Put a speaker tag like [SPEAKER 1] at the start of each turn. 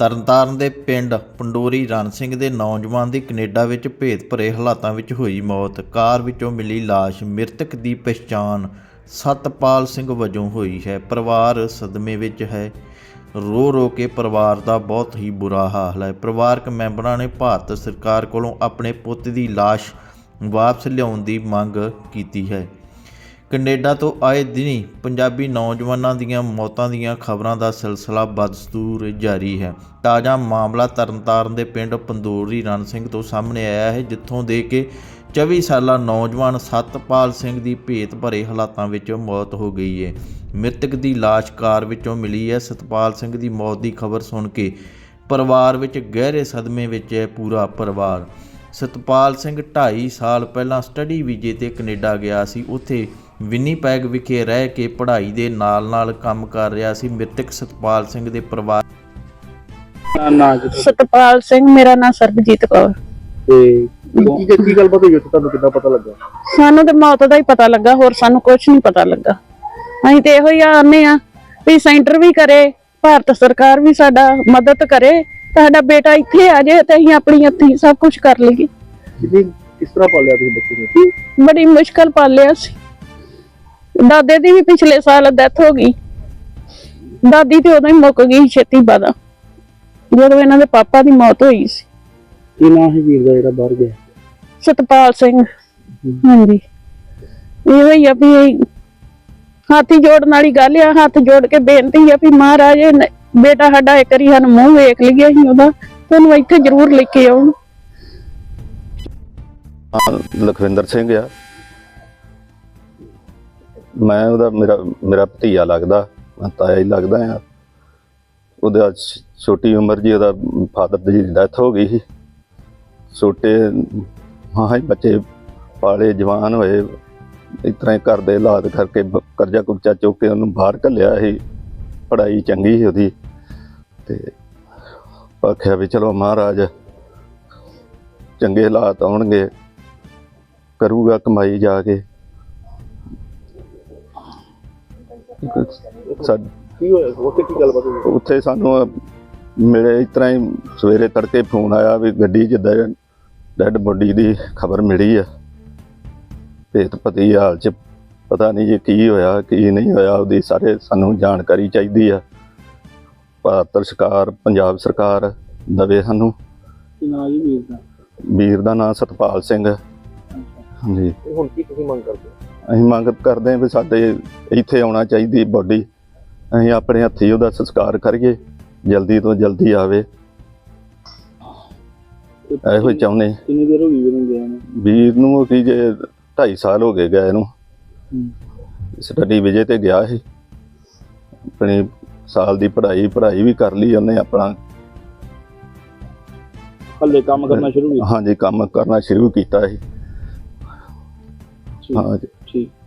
[SPEAKER 1] ਤਰਨਤਾਰਨ ਦੇ ਪਿੰਡ ਪੰਡੋਰੀ ਰਣ ਸਿੰਘ ਦੇ ਨੌਜਵਾਨ ਦੀ ਕੈਨੇਡਾ ਵਿੱਚ ਭੇਤ ਭਰੇ ਹਾਲਾਤਾਂ ਵਿੱਚ ਹੋਈ ਮੌਤ। ਕਾਰ ਵਿੱਚੋਂ ਮਿਲੀ ਲਾਸ਼ ਮ੍ਰਿਤਕ ਦੀ ਪਛਾਣ ਸਤਪਾਲ ਸਿੰਘ ਵਜੋਂ ਹੋਈ ਹੈ। ਪਰਿਵਾਰ ਸਦਮੇ ਵਿੱਚ ਹੈ। ਰੋ ਰੋ ਕੇ ਪਰਿਵਾਰ ਦਾ ਬਹੁਤ ਹੀ ਬੁਰਾ ਹਾਲ ਹੈ। ਪਰਿਵਾਰਕ ਮੈਂਬਰਾਂ ਨੇ ਭਾਰਤ ਸਰਕਾਰ ਕੋਲੋਂ ਆਪਣੇ ਪੁੱਤ ਦੀ ਲਾਸ਼ ਵਾਪਸ ਲਿਆਉਣ ਦੀ ਮੰਗ ਕੀਤੀ ਹੈ। ਕੈਨੇਡਾ ਤੋਂ ਆਏ ਦਿਨੀ ਪੰਜਾਬੀ ਨੌਜਵਾਨਾਂ ਦੀਆਂ ਮੌਤਾਂ ਦੀਆਂ ਖਬਰਾਂ ਦਾ ਸਿਲਸਿਲਾ ਬਦਸਤੂਰ ਜਾਰੀ ਹੈ। ਤਾਜ਼ਾ ਮਾਮਲਾ ਤਰਨਤਾਰਨ ਦੇ ਪਿੰਡ ਪੰਦੂਰੀ ਰਣ ਸਿੰਘ ਤੋਂ ਸਾਹਮਣੇ ਆਇਆ ਹੈ, ਜਿੱਥੋਂ ਦੇ ਕੇ 24 ਸਾਲਾ ਨੌਜਵਾਨ ਸਤਪਾਲ ਸਿੰਘ ਦੀ ਭੇਤ ਭਰੇ ਹਾਲਾਤਾਂ ਵਿੱਚ ਮੌਤ ਹੋ ਗਈ ਹੈ। ਮ੍ਰਿਤਕ ਦੀ ਲਾਸ਼ ਕਾਰ ਵਿੱਚੋਂ ਮਿਲੀ ਹੈ। ਸਤਪਾਲ ਸਿੰਘ ਦੀ ਮੌਤ ਦੀ ਖਬਰ ਸੁਣ ਕੇ ਪਰਿਵਾਰ ਵਿੱਚ ਗਹਿਰੇ ਸਦਮੇ ਵਿੱਚ ਹੈ ਪੂਰਾ ਪਰਿਵਾਰ। ਸਤਪਾਲ ਸਿੰਘ 2.5 ਸਾਲ ਪਹਿਲਾਂ ਸਟੱਡੀ ਵੀਜ਼ੇ ਤੇ ਕੈਨੇਡਾ ਗਿਆ ਸੀ। ਉੱਥੇ ਵਿਨੀਪੈਗ ਵਿਖੇ ਰਹਿ ਕੇ ਪੜ੍ਹਾਈ ਦੇ ਨਾਲ-ਨਾਲ ਕੰਮ ਕਰ ਰਿਹਾ ਸੀ ਮ੍ਰਿਤਕ ਸਤਪਾਲ ਸਿੰਘ ਦੇ ਪਰਿਵਾਰ
[SPEAKER 2] ਨਾ ਜੀ
[SPEAKER 3] ਸਤਪਾਲ ਸਿੰਘ ਮੇਰਾ ਨਾਮ ਸਰਬਜੀਤ ਕੌਰ।
[SPEAKER 2] ਤੇ ਕੀ ਗੱਲਬਾਤ ਹੋਈ ਉੱਥੇ? ਤੁਹਾਨੂੰ ਕਿੱਦਾਂ ਪਤਾ ਲੱਗਾ?
[SPEAKER 3] ਸਾਨੂੰ ਤੇ ਮੌਤ ਦਾ ਹੀ ਪਤਾ ਲੱਗਾ ਹੋਰ ਸਾਨੂੰ ਕੁਝ ਨਹੀਂ ਪਤਾ ਲੱਗਾ। ਅਸੀਂ ਤੇ ਇਹੋ ਹੀ ਆਨੇ ਆ ਵੀ ਸੈਂਟਰ ਵੀ ਕਰੇ ਭਾਰਤ ਸਰਕਾਰ ਵੀ ਸਾਡਾ ਮਦਦ ਕਰੇ ਸਾਡਾ ਬੇਟਾ ਇੱਥੇ ਆ ਜਾਏ ਤੇ ਅਸੀਂ ਆਪਣੀ ਹੱਥੀਂ ਸਭ ਕੁਝ ਕਰ ਲਈਏ।
[SPEAKER 2] ਕਿੰਨੀ ਕਿਸ ਤਰ੍ਹਾਂ ਪਾਲਿਆ ਤੁਸੀਂ ਬੱਚੇ ਨੂੰ?
[SPEAKER 3] ਬੜੀ ਮੁਸ਼ਕਲ ਪਾਲਿਆ ਸੀ। ਦਾਦੇ ਦੀ ਵੀ ਪਿਛਲੇ ਸਾਲ ਡੈਥ ਹੋ ਗਈ। ਦਾਦੀ ਤੇ ਉਦੋਂ ਹੀ ਮੁੱਕ ਗਈ ਛੇਤੀ ਬਾਦਾ ਜਦੋਂ ਇਹਨਾਂ ਦੇ ਪਾਪਾ ਦੀ ਮੌਤ ਹੋਈ ਸੀ।
[SPEAKER 2] ਕੀ ਨਾਂ ਹੈ ਵੀਰ ਦਾ ਜਿਹੜਾ ਬਾਹਰ ਗਿਆ?
[SPEAKER 3] ਸਤਪਾਲ ਸਿੰਘ। ਹਾਂਜੀ। ਇਹੋ ਹੀ ਆ ਵੀ ਹਾਥੀ ਜੋੜਨ ਵਾਲੀ ਗੱਲ ਆ ਹੱਥ ਜੋੜ ਕੇ ਬੇਨਤੀ ਆ ਵੀ ਮਹਾਰਾਜ ਬੇਟਾ ਸਾਡਾ ਇੱਕ ਵਾਰੀ ਸਾਨੂੰ ਮੂੰਹ ਵੇਖ ਲਈਏ ਅਸੀਂ ਉਹਦਾ ਤੁਹਾਨੂੰ ਇੱਥੇ ਜ਼ਰੂਰ ਲੈ ਕੇ ਆਉਣ।
[SPEAKER 4] ਲਖਵਿੰਦਰ ਸਿੰਘ ਆ। ਮੈਂ ਉਹਦਾ ਮੇਰਾ ਮੇਰਾ ਭਤੀਆ ਲੱਗਦਾ, ਮੈਂ ਤਾਇਆ ਹੀ ਲੱਗਦਾ ਆ ਉਹਦਾ ਛੋਟੀ ਉਮਰ ਜੀ, ਉਹਦਾ ਫਾਦਰ ਦੀ ਡੈਥ ਹੋ ਗਈ ਸੀ। ਛੋਟੇ ਹਾਂ ਹੀ ਬੱਚੇ ਪਾਲੇ, ਜਵਾਨ ਹੋਏ। ਇਸ ਤਰ੍ਹਾਂ ਹੀ ਘਰ ਦੇ ਹਾਲਾਤ ਕਰਕੇ ਕਰਜ਼ਾ ਕੁਰਜ਼ਾ ਚੁੱਕ ਕੇ ਉਹਨੂੰ ਬਾਹਰ ਘੱਲਿਆ ਸੀ। ਪੜ੍ਹਾਈ ਚੰਗੀ ਸੀ ਉਹਦੀ। ਤੇ ਆਖਿਆ ਵੀ ਚਲੋ ਮਹਾਰਾਜ, ਚੰਗੇ ਹਾਲਾਤ ਆਉਣਗੇ, ਕਰੂਗਾ ਕਮਾਈ ਜਾ ਕੇ। ਸਾ-
[SPEAKER 2] ਕੀ ਹੋਇਆ? ਉੱਥੇ ਕੀ ਗੱਲਬਾਤ ਹੋਈ?
[SPEAKER 4] ਉੱਥੇ ਸਾਨੂੰ ਮੇਰੇ ਇਸ ਤਰ੍ਹਾਂ ਹੀ ਸਵੇਰੇ ਤੜਕੇ ਫੋਨ ਆਇਆ ਵੀ ਗੱਡੀ 'ਚ ਡੈਡ ਬੋਡੀ ਦੀ ਖਬਰ ਮਿਲੀ ਆ। ਭੇਤ ਪਤੀ ਹਾਲ 'ਚ ਪਤਾ ਨਹੀਂ ਜੀ ਕੀ ਹੋਇਆ ਕੀ ਨਹੀਂ ਹੋਇਆ ਉਹਦੀ ਸਾਰੇ ਸਾਨੂੰ ਜਾਣਕਾਰੀ ਚਾਹੀਦੀ ਆ। ਭਾਰਤ ਸਰਕਾਰ ਪੰਜਾਬ ਸਰਕਾਰ ਦਵੇ ਸਾਨੂੰ।
[SPEAKER 2] ਕੀ ਨਾਂ ਜੀ ਵੀਰ ਦਾ?
[SPEAKER 4] ਵੀਰ ਦਾ ਨਾਮ ਸਤਪਾਲ ਸਿੰਘ। ਹਾਂਜੀ।
[SPEAKER 2] ਤੇ ਹੁਣ ਕੀ ਤੁਸੀਂ ਮੰਗ ਕਰਦੇ ਹੋ?
[SPEAKER 4] ਅਸੀਂ ਮੰਗ ਕਰਦੇ ਹਾਂ ਵੀ ਸਾਡੇ ਇੱਥੇ ਆਉਣਾ ਚਾਹੀਦੀ ਬੋਡੀ ਅਸੀਂ ਆਪਣੇ ਹੱਥੀਂ ਉਹਦਾ ਸੰਸਕਾਰ ਕਰੀਏ ਜਲਦੀ ਤੋਂ ਜਲਦੀ ਆਵੇ। ਇਹੋ ਹੀ ਚਾਹੁੰਦੇ
[SPEAKER 2] ਕਿੰਨੀ ਦੇਰ ਹੋ ਗਈ ਵੀਰ ਨੂੰ ਗਿਆ ਨੂੰ?
[SPEAKER 4] ਵੀਰ ਨੂੰ ਕੀ ਜੇ 2.5 ਸਾਲ ਹੋ ਗਏ ਗਏ ਨੂੰ ਸਟੱਡੀ ਵਿਜੇ ਤੇ ਗਿਆ ਸੀ। ਆਪਣੀ ਸਾਲ ਦੀ ਪੜ੍ਹਾਈ ਪੜ੍ਹਾਈ ਵੀ ਕਰ ਲਈ ਉਹਨੇ ਆਪਣਾ।
[SPEAKER 2] ਹੱਲੇ ਕੰਮ ਕਰਨਾ ਸ਼ੁਰੂ ਕੀਤਾ?
[SPEAKER 4] ਹਾਂਜੀ ਕੰਮ ਕਰਨਾ ਸ਼ੁਰੂ ਕੀਤਾ ਸੀ। ਹਾਂ ਜੀ।
[SPEAKER 2] aqui.